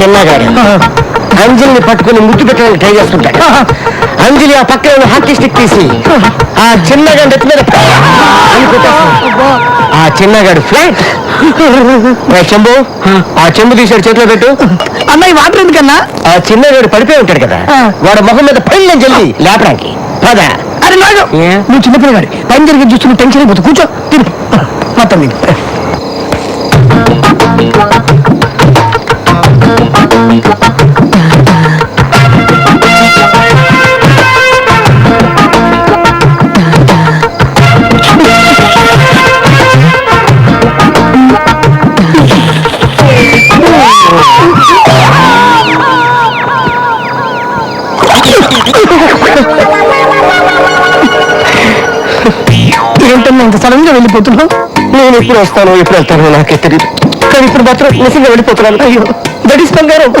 చిన్నగాడు అంజలిని పట్టుకుని ముద్దు పెట్టడానికి ట్రై చేస్తుంటాడు. అంజలి ఆ పక్కన హాకీ స్టిక్ తీసి ఆ చిన్నగాడు ఎత్తి మీద. ఆ చిన్నగాడు ఫ్లైట్. చెంబు? ఆ చెంబు తీసాడు చేతిలో పెట్టు. అన్నయ్య వాటర్ ఎందుకన్నా? ఆ చిన్నగాడు పడిపోయి ఉంటాడు కదా. వాడు మొహం మీద పైన జల్లి లేపడానికి. పద. అరే నాడు? నువ్వు చిన్నపిల్లగాడి పైన జరిగి చూసి నువ్వు టెన్షన్ అయిపోతుంది కూర్చో. తిను. మొత్తం ఏంటన్నా ఇంత సడన్గా వెళ్ళిపోతున్నావు? నేను ఎప్పుడు వస్తాను ఎప్పుడు వెళ్తాను నాకే తెలియదు కానీ ఇప్పుడు మాత్రం నిజంగా వెళ్ళిపోతున్నాను. అయ్యో దట్ ఈస్ బంగారం.